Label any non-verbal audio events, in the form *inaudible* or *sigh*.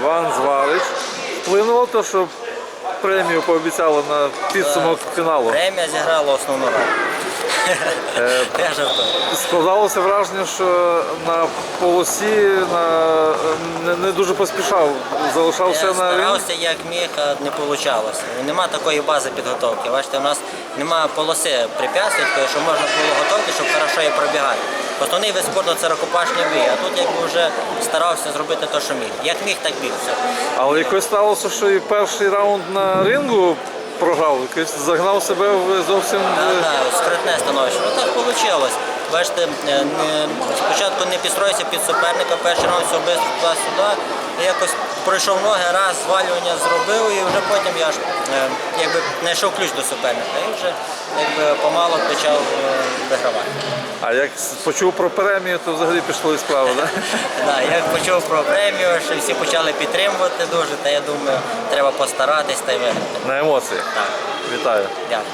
Іван Зварич. Вплинуло те, що премію пообіцяли на підсумок фіналу. Премія зіграла основну роль. *laughs* Я жартую. Складалося враження, що на полосі на, не, не дуже поспішав, залишався Я на ринку. старався як міг, а не вийшло. Нема такої бази підготовки. Бачите, у нас немає полоси препятствий, що можна було готувати, щоб її пробігати. Основний вид спорту це рукопашний бій, а тут якби вже старався зробити те, що міг. Як міг, так біг. Все. Але якось сталося, що і перший раунд на рингу програв, якось загнав себе в зовсім. Да, е, да, скритне становище. Ну так вийшло. Бачите, е, не, спочатку не підстроївся під суперника, перший раунд все туди-сюди. І якось пройшов ноги, раз звалювання зробив, і вже потім я ж е, якби знайшов ключ до суперника. І вже якби помало почав е, вигравати. А як почув про премію, то взагалі пішло і справа, так? *laughs* Так, як почув про премію, що всі почали підтримувати дуже, та я думаю, треба постаратись та й виграти. На емоціях. Так, Вітаю. Дякую.